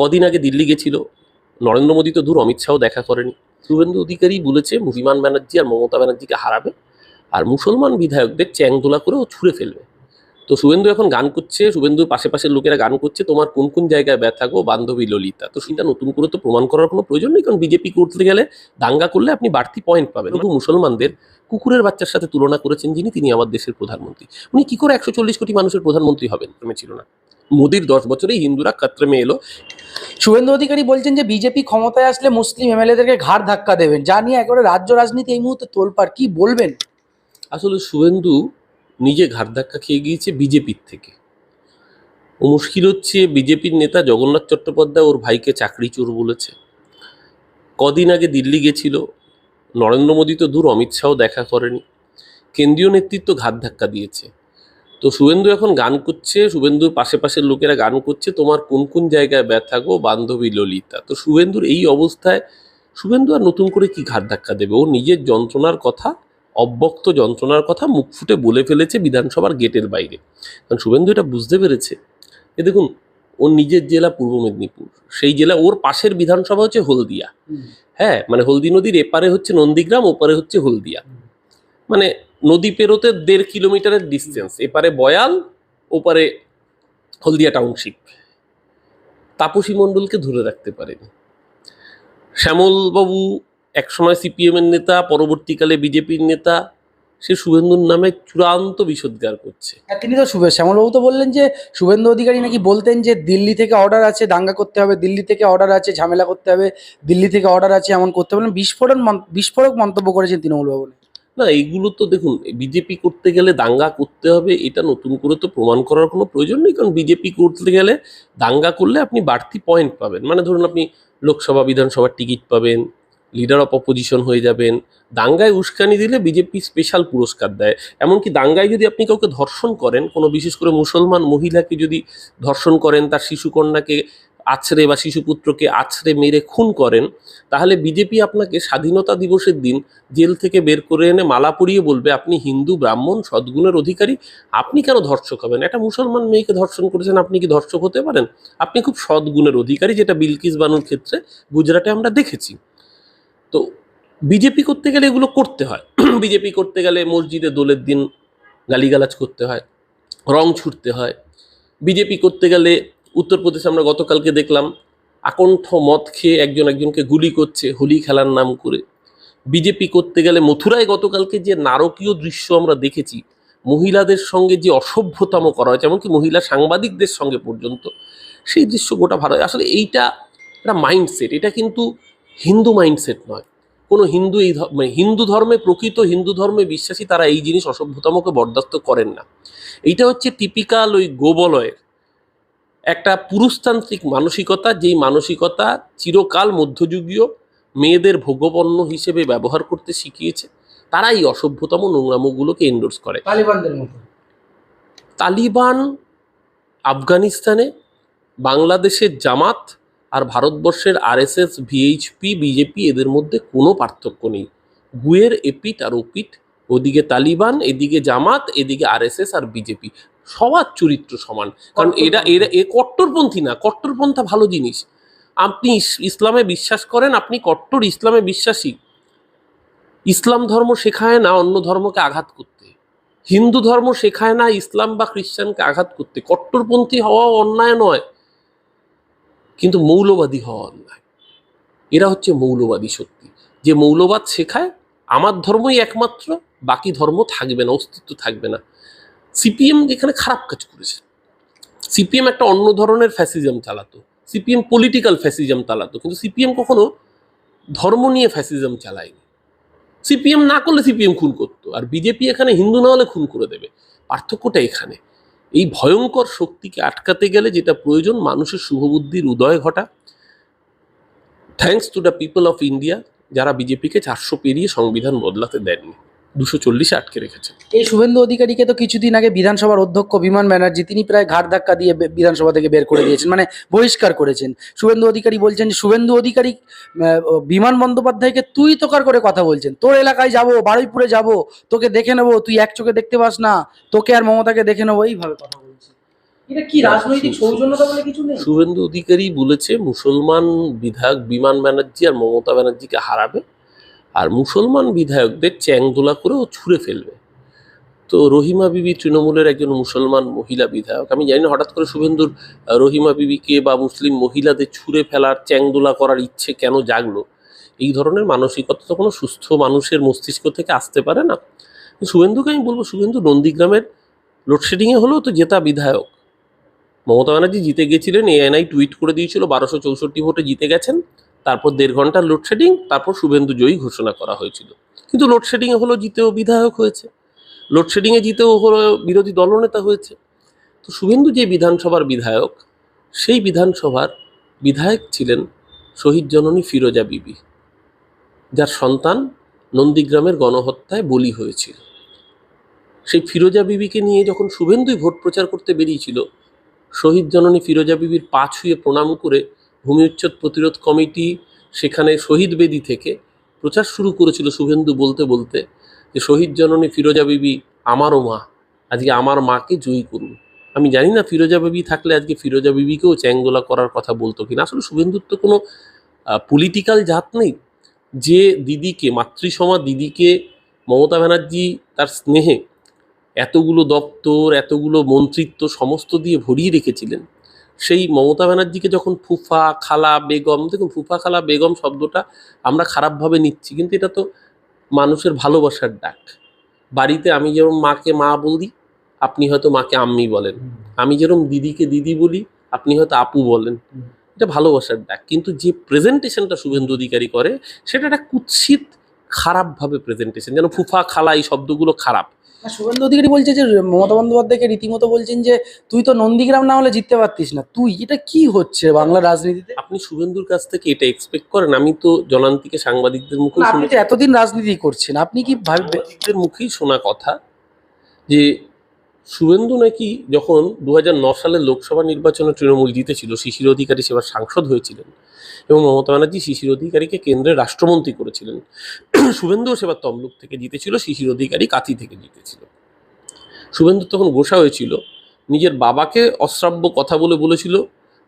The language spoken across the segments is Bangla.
কদিন আগে দিল্লি গেছিল। নরেন্দ্র মোদী তো দূর, অমিত শাহ দেখা করেনি। শুভেন্দু অধিকারী বলেছে বিমান ব্যানার্জি আর মমতা ব্যানার্জিকে হারাবে। আর মুসলমান বিধায়কদের চ্যাংদোলা করে ও ছুঁড়ে ফেলবে। তো শুভেন্দু এখন গান করছে, শুভেন্দুর পাশে পাশের লোকেরা গান করছে, তোমার কোন কোন জায়গায় ব্যথা গো বান্ধবী ললিতা? তো সেটা নতুন করে তো প্রমাণ করার কোনো প্রয়োজন নেই, কারণ বিজেপি করতে গেলে দাঙ্গা করলে আপনি বাড়তি পয়েন্ট পাবেন। শুধু মুসলমানদের, কুকুরের বাচ্চার সাথে তুলনা করেছেন যিনি, তিনি আমার দেশের প্রধানমন্ত্রী। উনি কি করে একশো চল্লিশ কোটি মানুষের প্রধানমন্ত্রী হবেন? তুমি ছিল না। মোদির দশ বছরেই হিন্দুরা কাত্রেমে এলো শুভেন্দু অধিকারী বলছেন যে বিজেপি ক্ষমতায় আসলে মুসলিম এমএলএদেরকে ঘাড় ধাক্কা দেবেন, যা নিয়ে একেবারে রাজ্য রাজনীতি এই মুহূর্তে তোলপাড়। কি বলবেন? আসলে শুভেন্দু নিজে ঘাট ধাক্কা খেয়ে গিয়েছে বিজেপির থেকে। ও মুশকিল হচ্ছে, বিজেপির নেতা জগন্নাথ চট্টোপাধ্যায় ওর ভাইকে চাকরি চোর বলেছে। কদিন আগে দিল্লি গেছিল, নরেন্দ্র মোদী তো দূর, অমিত শাহ দেখা করেনি। কেন্দ্রীয় নেতৃত্ব ঘাত ধাক্কা দিয়েছে। তো শুভেন্দু এখন গান করছে শুভেন্দুর পাশে পাশের লোকেরা গান করছে তোমার কোন কোন জায়গায় ব্যথা গো বান্ধবী ললিতা? তো শুভেন্দুর এই অবস্থায় শুভেন্দু আর নতুন করে কি ঘাট ধাক্কা দেবে? ও নিজের যন্ত্রণার কথা অব্যক্ত যন্ত্রণার কথা মুখ ফুটে বলে ফেলেছে বিধানসভার গেটের বাইরে। কারণ শুভেন্দু এটা বুঝতে পেরেছে। এ দেখুন ওর নিজের জেলা পূর্ব মেদিনীপুর। সেই জেলা ওর পাশের বিধানসভা হচ্ছে হলদিয়া। হ্যাঁ মানে হলদি নদীর এপারে হচ্ছে নন্দীগ্রাম ওপারে হচ্ছে হলদিয়া। মানে নদী পেরোতে দেড় কিলোমিটারের ডিস্টেন্স এপারে বয়াল, ওপারে হলদিয়া টাউনশিপ তাপসী মণ্ডলকে ধরে রাখতে পারেনি। শ্যামলবাবু একসময় সিপিএমের নেতা, পরবর্তীকালে বিজেপির নেতা, সে শুভেন্দুর নামে চূড়ান্ত বিষোদ্গার করছে। তিনি তো শুভে শ্যামলবাবু তো বললেন যে, শুভেন্দু অধিকারী নাকি বলতেন যে, দিল্লি থেকে অর্ডার আছে, দাঙ্গা করতে হবে, দিল্লি থেকে অর্ডার আছে, ঝামেলা করতে হবে, দিল্লি থেকে অর্ডার আছে, এমন করতে বলেন বিস্ফোরণ বিস্ফোরক মন্তব্য করেছেন তৃণমূল ভবনে। না, এইগুলো তো দেখুন, বিজেপি করতে গেলে দাঙ্গা করতে হবে, এটা নতুন করে তো প্রমাণ করার কোনো প্রয়োজন নেই, কারণ বিজেপি করতে গেলে দাঙ্গা করলে আপনি বাড়তি পয়েন্ট পাবেন। মানে ধরুন আপনি লোকসভা, বিধানসভার টিকিট পাবেন লিডার অফ অপোজিশন হয়ে যাবেন, দাঙ্গায় উস্কানি দিলে বিজেপি স্পেশাল পুরস্কার দেয়। এমনকি দাঙ্গায় যদি আপনি কাউকে ধর্ষণ করেন, কোনো বিশেষ করে মুসলমান মহিলাকে যদি ধর্ষণ করেন, তার শিশুকন্যাকে আছড়ে বা শিশুপুত্রকে আছড়ে মেরে খুন করেন, তাহলে বিজেপি আপনাকে স্বাধীনতা দিবসের দিন জেল থেকে বের করে এনে মালা পরিয়ে বলবে, আপনি হিন্দু, ব্রাহ্মণ, সদ্গুণের অধিকারী, আপনি কেন ধর্ষক হবেন? একটা মুসলমান মেয়েকে ধর্ষণ করেছেন, আপনি কি ধর্ষক হতে পারেন? আপনি খুব সদ্গুণের অধিকারী, যেটা বিলকিস বানুর ক্ষেত্রে গুজরাটে আমরা দেখেছি। তো বিজেপি করতে গেলে এগুলো করতে হয়। বিজেপি করতে গেলে মসজিদে দোলের দিন গালিগালাজ করতে হয়, রং ছুটতে হয়। বিজেপি করতে গেলে উত্তরপ্রদেশে আমরা গতকালকে দেখলাম আকণ্ঠ মদ খেয়ে একজন একজনকে গুলি করছে, হোলি খেলার নাম করে। বিজেপি করতে গেলে মথুরায় গতকালকে যে নারকীয় দৃশ্য আমরা দেখেছি, মহিলাদের সঙ্গে যে অসভ্যতম করা হয়েছে, এমনকি মহিলা সাংবাদিকদের সঙ্গে পর্যন্ত, সেই দৃশ্য গোটা ভারত, আসলে এইটা একটা মাইন্ডসেট এটা কিন্তু হিন্দু মাইন্ডসেট নয়। কোনো হিন্দু এই মানে হিন্দু ধর্মে, প্রকৃত হিন্দু ধর্মে বিশ্বাসী তারা এই জিনিস অসভ্যতমকে বরদাস্ত করেন না। এইটা হচ্ছে টিপিক্যাল ওই গোবলয়ের একটা পুরুষতান্ত্রিক মানসিকতা যেই মানসিকতা চিরকাল মধ্যযুগীয় মেয়েদের ভোগপণ্য হিসেবে ব্যবহার করতে শিখিয়েছে তারা এই অসভ্যতম নোংরামোগুলোকে এন্ডোর্স করে। তালিবানদের মতো। তালিবান আফগানিস্তানে বাংলাদেশের জামাত আর ভারতবর্ষের আরএসএস ভিএইচপি বিজেপি এদের মধ্যে কোনো পার্থক্য নেই। গুয়ের এপিট আর ওপিট ওদিকে তালিবান এদিকে জামাত এদিকে আরএসএস আর বিজেপি। সবার চরিত্র সমান। কারণ এরা এরা এ কট্টরপন্থী না কট্টরপন্থা ভালো জিনিস। আপনি ইসলামে বিশ্বাস করেন আপনি কট্টর ইসলামে বিশ্বাসী। ইসলাম ধর্ম শেখায় না অন্য ধর্মকে আঘাত করতে। হিন্দু ধর্ম শেখায় না ইসলাম বা খ্রিস্টানকে আঘাত করতে। কট্টরপন্থী হওয়াও অন্যায় নয় কিন্তু মৌলবাদী হওয়া অন্যায়। এরা হচ্ছে মৌলবাদী শক্তি। যে মৌলবাদ শেখায় আমার ধর্মই একমাত্র বাকি ধর্ম থাকবে না অস্তিত্ব থাকবে না। সিপিএম এখানে খারাপ কাজ করেছে। সিপিএম একটা অন্য ধরনের ফ্যাসিজম চালাতো। সিপিএম পলিটিক্যাল ফ্যাসিজম চালাতো। কিন্তু সিপিএম কখনো ধর্ম নিয়ে ফ্যাসিজম চালায়নি। সিপিএম না করলে সিপিএম খুন করতো। আর বিজেপি এখানে হিন্দু না হলে খুন করে দেবে। পার্থক্যটা এখানে। এই ভয়ঙ্কর শক্তিকে আটকাতে গেলে যেটা প্রয়োজন, মানুষের শুভবুদ্ধির উদয় ঘটা। Thanks to the people of India যারা বিজেপিকে চারশো পেরিয়ে সংবিধান বদলাতে দেননি। দুশো চল্লিশে আটকে রেখেছে। এই শুভেন্দু অধিকারীকে তো কিছুদিন আগে বিধানসভার অধ্যক্ষ বিমান ব্যানার্জি তিনি প্রায় ঘাট ধাক্কা দিয়ে বিধানসভা থেকে বের করে দিয়েছেন মানে বহিষ্কার করেছেন। শুভেন্দু অধিকারী বলছেন যে শুভেন্দু অধিকারী আহ, বিমান বন্দ্যোপাধ্যায়কে তুই তোকার করে কথা বলছেন। তোর এলাকায় যাব বারুইপুরে যাব তোকে দেখে নেব তুই এক চোখে দেখতে পাস না তোকে আর মমতাকে দেখে নেব। এইভাবে কথা বলছে এটা কি রাজনৈতিক সৌজন্যতা বলে কিছু নেই? শুভেন্দু অধিকারী বলেছে মুসলমান বিধায়ক বিমান ব্যানার্জি আর মমতা ব্যানার্জিকে হারাবে। আর মুসলমান বিধায়কদের চ্যাংদোলা করে ও ছুঁড়ে ফেলবে। তো রহিমা বিবি তৃণমূলের একজন মুসলমান মহিলা বিধায়ক, আমি জানি না, হঠাৎ করে শুভেন্দুর রহিমা বিবিকে বা মুসলিম মহিলাদের ছুঁড়ে ফেলার, চ্যাংদোলা করার ইচ্ছে কেন জাগলো? এই ধরনের মানসিকতা তো কোনো সুস্থ মানুষের মস্তিষ্ক থেকে আসতে পারে না। শুভেন্দুকে আমি বলব, শুভেন্দু নন্দীগ্রামের লোডশেডিংয়ে হলেও তো জেতা বিধায়ক। মমতা ব্যানার্জি জিতে গেছিলেন এএনআই টুইট করে দিয়েছিল, বারোশো চৌষট্টি ভোটে জিতে গেছেন। তারপর দেড় ঘণ্টা লোডশেডিং তারপর শুভেন্দু জয়ী ঘোষণা করা হয়েছিল। কিন্তু লোডশেডিংয়ে হলো জিতেও বিধায়ক হয়েছে। লোডশেডিংয়ে জিতেও হলো বিরোধী দলনেতা হয়েছে। তো শুভেন্দু যে বিধানসভার বিধায়ক, সেই বিধানসভার বিধায়ক ছিলেন শহীদ জননী ফিরোজা বিবি, যার সন্তান নন্দীগ্রামের গণহত্যায় বলি হয়েছিল। সেই ফিরোজা বিবিকে নিয়ে যখন শুভেন্দুই ভোট প্রচার করতে বেরিয়েছিল, শহীদ জননী ফিরোজা বিবির পা ছুঁয়ে প্রণাম করে ভূমি উচ্ছেদ প্রতিরোধ কমিটি সেখানে শহীদ বেদি থেকে প্রচার শুরু করেছিল শুভেন্দু বলতে বলতে যে, শহীদ জননী ফিরোজা বিবি আমারও মা, আজকে আমার মাকে জয়ী করুন। আমি জানি না ফিরোজা বিবি থাকলে আজকে ফিরোজা বিবিকেও চ্যাংদোলা করার কথা বলতো কিনা। আসলে শুভেন্দুর তো কোনো পলিটিক্যাল জাত নেই। যে দিদিকে, মাতৃসমা দিদিকে মমতা ব্যানার্জি তার স্নেহে এতগুলো দপ্তর, এতগুলো মন্ত্রিত্ব সমস্ত দিয়ে ভরিয়ে রেখেছিলেন। সেই মমতা ব্যানার্জিকে যখন ফুফা খালা বেগম দেখুন ফুফা খালা বেগম শব্দটা আমরা খারাপভাবে নিচ্ছি কিন্তু এটা তো মানুষের ভালোবাসার ডাক। বাড়িতে আমি যেরকম মাকে মা বলি আপনি হয়তো মাকে আম্মি বলেন। আমি যেরকম দিদিকে দিদি বলি আপনি হয়তো আপু বলেন। এটা ভালোবাসার ডাক। কিন্তু যে প্রেজেন্টেশনটা শুভেন্দু অধিকারী করে সেটা একটা কুৎসিত খারাপভাবে প্রেজেন্টেশন যেন ফুফা খালা এই শব্দগুলো খারাপ। শুভেন্দু অধিকারী বলছে যে মমতা বন্দ্যোপাধ্যায়কে রীতিমতো বলছেন যে তুই তো নন্দীগ্রাম না হলে জিততে পারতিস না। তুই এটা কি হচ্ছে বাংলা রাজনীতিতে? আপনি শুভেন্দুর কাছ থেকে এটা এক্সপেক্ট করেন? আমি তো জনান্তিকে সাংবাদিকদের মুখে আপনি এতদিন রাজনীতি করছেন আপনি কি ভাববেন ব্যক্তিদের মুখেই শোনা কথা যে শুভেন্দু নাকি যখন দুহাজার নয় সালে লোকসভা নির্বাচনে তৃণমূল জিতেছিল, শিশির অধিকারী সেবার সাংসদ হয়েছিলেন এবং মমতা ব্যানার্জি শিশির অধিকারীকে কেন্দ্রের রাষ্ট্রমন্ত্রী করেছিলেন। শুভেন্দু সেবার তমলুক থেকে জিতেছিল, শিশির অধিকারী কাঁথি থেকে জিতেছিল। শুভেন্দু তখন গোসা হয়েছিল, নিজের বাবাকে অশ্রাব্য কথা বলে বলেছিল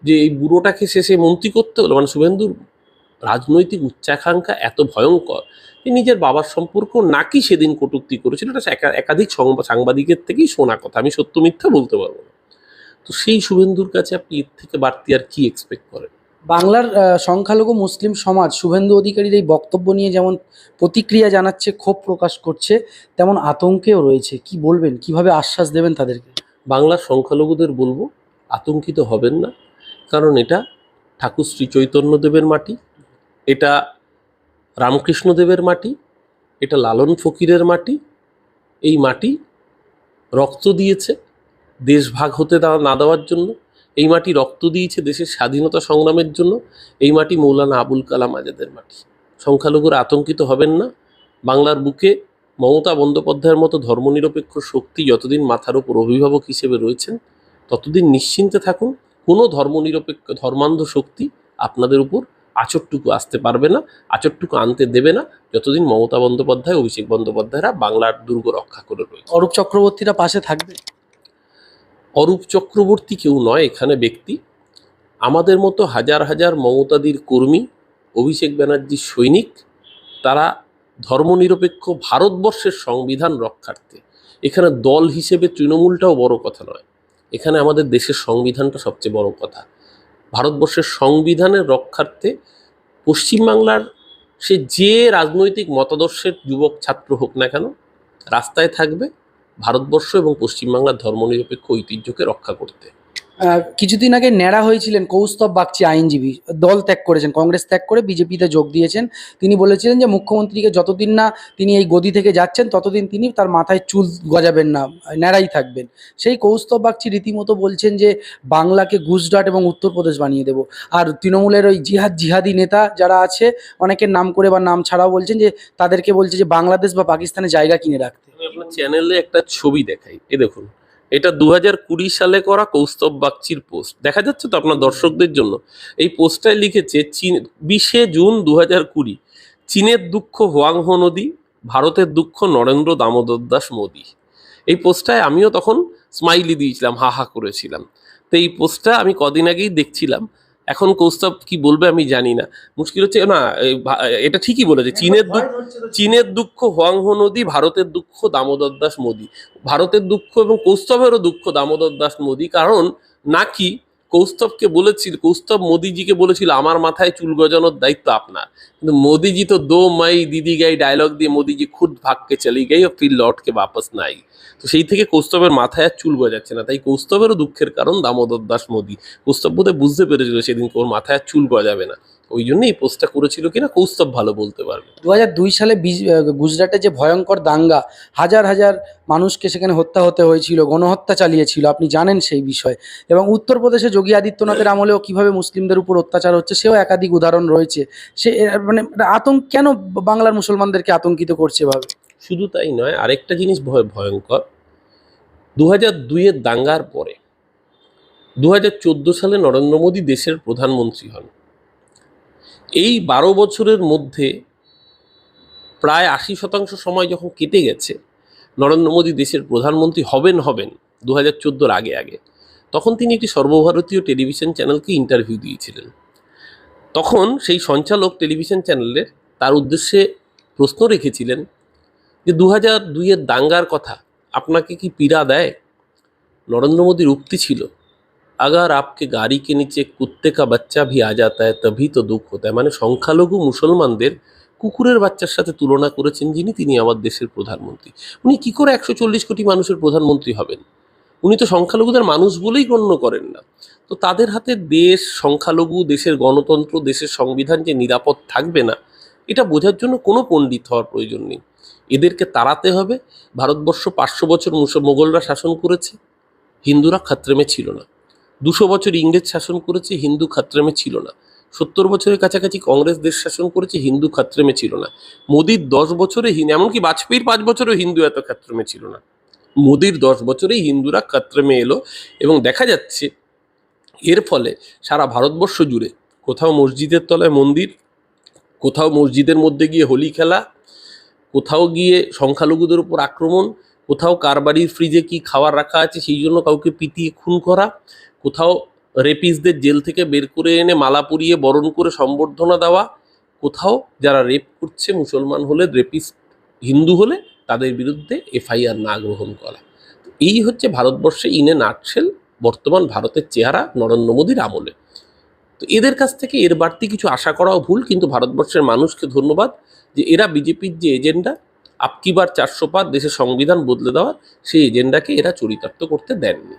যে এই বুড়োটাকে শেষে মন্ত্রী করতে হলো। মানে শুভেন্দুর রাজনৈতিক উচ্চাকাঙ্ক্ষা এত ভয়ঙ্কর যে নিজের বাবার সম্পর্ক নাকি সেদিন কটূক্তি করেছিল এটা একা- একাধিক সংবা- সাংবাদিকের থেকেই শোনা কথা আমি সত্য মিথ্যা বলতে পারব না। তো সেই শুভেন্দুর কাছে আপনি এর থেকে বাড়তি আর কি এক্সপেক্ট করেন? বাংলার সংখ্যালঘু মুসলিম সমাজ শুভেন্দু অধিকারীর এই বক্তব্য নিয়ে যেমন প্রতিক্রিয়া জানাচ্ছে ক্ষোভ প্রকাশ করছে তেমন আতঙ্কেও রয়েছে। কি বলবেন? কীভাবে আশ্বাস দেবেন তাদেরকে? বাংলার সংখ্যালঘুদের বলব আতঙ্কিত হবেন না কারণ এটা ঠাকুর শ্রী চৈতন্যদেবের মাটি। এটা রামকৃষ্ণদেবের মাটি, এটা লালন ফকিরের মাটি, এই মাটি রক্ত দিয়েছে দেশ ভাগ হতে না দেওয়ার জন্য। এই মাটি রক্ত দিয়েছে দেশের স্বাধীনতা সংগ্রামের জন্য। এই মাটি মৌলানা আবুল কালাম আজাদের মাটি। সংখ্যালঘুরা আতঙ্কিত হবেন না। বাংলার বুকে মমতা বন্দ্যোপাধ্যায়ের মতো ধর্মনিরপেক্ষ শক্তি যতদিন মাথার ওপর অভিভাবক হিসেবে রয়েছেন, ততদিন নিশ্চিন্তে থাকুন। কোনো ধর্মনিরপেক্ষ, ধর্মান্ধ শক্তি আপনাদের উপর আচরটুকু আসতে পারবে না আচরটুকু আনতে দেবে না। যতদিন মমতা বন্দ্যোপাধ্যায় অভিষেক বন্দ্যোপাধ্যায়রা বাংলার দুর্গ রক্ষা করে রয়েছে। অরূপ চক্রবর্তীরা পাশে থাকবে? অরূপ চক্রবর্তী কেউ নয় এখানে ব্যক্তি। আমাদের মতো হাজার হাজার মমতাদির কর্মী অভিষেক ব্যানার্জির সৈনিক তারা ধর্মনিরপেক্ষ ভারতবর্ষের সংবিধান রক্ষার্থে। এখানে দল হিসেবে তৃণমূলটাও বড় কথা নয়। এখানে আমাদের দেশের সংবিধানটা সবচেয়ে বড় কথা। ভারতবর্ষের সংবিধানের রক্ষার্থে পশ্চিমবাংলার সে যে রাজনৈতিক মতাদর্শের যুবক ছাত্র হোক না কেন, রাস্তায় থাকবে ভারতবর্ষ এবং পশ্চিমবাংলার ধর্মনিরপেক্ষ ঐতিহ্যকে রক্ষা করতে। কিছুদিন আগে ন্যাড়া হয়েছিলেন কৌস্তব বাগচি আইনজীবী। দল ত্যাগ করেছেন, কংগ্রেস ত্যাগ করে বিজেপিতে যোগ দিয়েছেন। তিনি বলেছিলেন যে, মুখ্যমন্ত্রীকে যতদিন না তিনি এই গদি থেকে যাচ্ছেন, ততদিন তিনি তার মাথায় চুল গজাবেন না, ন্যাড়াই থাকবেন। সেই কৌস্তব বাগচি রীতিমতো বলছেন যে, বাংলাকে গুজরাট এবং উত্তরপ্রদেশ বানিয়ে দেব। আর তৃণমূলের ওই জিহাদ, জিহাদি নেতা যারা আছে, অনেকের নাম করে বা নাম ছাড়াও বলছেন যে, তাদেরকে বলছে যে, বাংলাদেশ বা পাকিস্তানে জায়গা কিনে রাখতে। চ্যানেলে একটা ছবি দেখাই। এ দেখুন এটা দু হাজার কুড়ি সালে করা কৌস্তব বাগচির পোস্ট। দেখা যাচ্ছে তো আপনার দর্শকদের জন্য। এই পোস্টটায় লিখেছে, চীন, বিশে জুন দু কুড়ি, চীনের দুঃখ হোয়াংহো নদী, ভারতের দুঃখ নরেন্দ্র দামোদর দাস মোদী। এই পোস্টটায় আমিও তখন স্মাইলি দিয়েছিলাম, হা হা করেছিলাম। তো এই পোস্টটা আমি কদিন আগেই দেখছিলাম। এখন কৌস্তব কি বলবে আমি জানি না। মুশকিল হচ্ছে না এটা ঠিকই বলেছে চীনের দুঃখ চীনের দুঃখ হোয়াংহো নদী ভারতের দুঃখ দামোদর দাস মোদী। ভারতের দুঃখ এবং কৌস্তবেরও দুঃখ দামোদর দাস মোদী। কারণ নাকি কৌস্তবকে বলেছিল কৌস্তব মোদিজিকে বলেছিল আমার মাথায় চুল গজানোর দায়িত্ব আপনার। কিন্তু মোদিজি তো দো মাই দিদি গাই ডায়লগ দিয়ে মোদিজি খুদ ভাগকে চলি গাই ও ফির লটকে বাপস নাই। তো সেই থেকে কৌস্তবের মাথায় চুল গজাচ্ছে না। তাই কৌস্তবেরও দুঃখের কারণ দামোদর দাস মোদি। কৌস্তব বোধহয় বুঝতে পেরেছিল সেদিন ওর মাথায় চুল গজাবে না। ওই জন্য এই পোস্টটা করেছিল কিনা কৌস্তব ভালো বলতে পারবে। দু সালে গুজরাটে যে ভয়ঙ্কর দাঙ্গা, হাজার হাজার মানুষকে সেখানে হত্যা হতে হয়েছিল, গণহত্যা চালিয়েছিল, আপনি জানেন সেই বিষয়। এবং উত্তরপ্রদেশে যোগী আদিত্যনাথের আমলেও কীভাবে মুসলিমদের উপর অত্যাচার হচ্ছে, সেও একাধিক উদাহরণ রয়েছে। সে মানে আতঙ্ক, কেন বাংলার মুসলমানদেরকে আতঙ্কিত করছে এভাবে? শুধু তাই নয়, আরেকটা জিনিস ভয়, ভয়ঙ্কর। দু হাজার দুইয়ের দাঙ্গার পরে দু হাজার চোদ্দ সালে নরেন্দ্র মোদী দেশের প্রধানমন্ত্রী হন। এই বারো বছরের মধ্যে প্রায় আশি শতাংশ সময় যখন কেটে গেছে, নরেন্দ্র মোদী দেশের প্রধানমন্ত্রী হবেন হবেন দু হাজার চোদ্দোর আগে আগে, তখন তিনি একটি সর্বভারতীয় টেলিভিশন চ্যানেলকে ইন্টারভিউ দিয়েছিলেন। তখন সেই সঞ্চালক টেলিভিশন চ্যানেলের তার উদ্দেশ্যে প্রশ্ন রেখেছিলেন যে দু হাজার দুইয়ের দাঙ্গার কথা আপনাকে কি পীড়া দেয়? নরেন্দ্র মোদীর উক্তি ছিল। আগার আপকে গাড়ি কে নিচে কুত্তে কা বাচ্চা ভি আ যাতা হ্যায় তभी তো দুঃখ হতা মানে সংখ্যালঘু মুসলমানদের কুকুরের বাচ্চার সাথে তুলনা করেছেন যিনি, তিনি আমার দেশের প্রধানমন্ত্রী। উনি কী করে একশো চল্লিশ কোটি মানুষের প্রধানমন্ত্রী হবেন? উনি তো সংখ্যালঘুদের মানুষ বলেই গণ্য করেন না। তো তাদের হাতে দেশ, সংখ্যালঘু, দেশের গণতন্ত্র, দেশের সংবিধান যে নিরাপদ থাকবে না, এটা বোঝার জন্য কোনো পণ্ডিত হওয়ার প্রয়োজন নেই। এদেরকে তাড়াতে হবে। ভারতবর্ষ পাঁচশো বছর মোগলরা শাসন করেছে, হিন্দুরা খাত্রেমে ছিল না। দুশো বছর ইংরেজ শাসন করেছে, হিন্দু খাত্রেমে ছিল না। সত্তর বছরের কাছাকাছি কংগ্রেস দেশ শাসন করেছে, হিন্দু খাত্রেমে ছিল না। মোদির দশ বছরে এমনকি বাজপেয়ীর পাঁচ বছরেও হিন্দু এত খাত্রেমে ছিল না। মোদির দশ বছরেই হিন্দুরা কাত্রেমে এলো এবং দেখা যাচ্ছে এর ফলে সারা ভারতবর্ষ জুড়ে কোথাও মসজিদের তলায় মন্দির, কোথাও মসজিদের মধ্যে গিয়ে হোলি খেলা, কোথাও গিয়ে সংখ্যালঘুদের উপর আক্রমণ, কোথাও কার বাড়ির ফ্রিজে কি খাবার রাখা আছে সেই জন্য কাউকে পিটিয়ে খুন করা, কোথাও রেপিসদের জেল থেকে বের করে এনে মালা পরিয়ে বরণ করে সম্বর্ধনা দেওয়া, কোথাও যারা রেপ করছে মুসলমান হলে রেপিস হিন্দু হলে তাদের বিরুদ্ধে এফআইআর না গ্রহণ করা। এই হচ্ছে ভারতবর্ষে ইনে নাটশেল বর্তমান ভারতের চেহারা নরেন্দ্র মোদীর আমলে। তো এদের কাছ থেকে এর বাড়তি কিছু আশা করাও ভুল, কিন্তু ভারতবর্ষের মানুষকে ধন্যবাদ যে এরা বিজেপির যে এজেন্ডা, আপকিবার চারশো পার দেশের সংবিধান বদলে দেওয়ার সেই এজেন্ডাকে এরা চরিতার্থ করতে দেননি।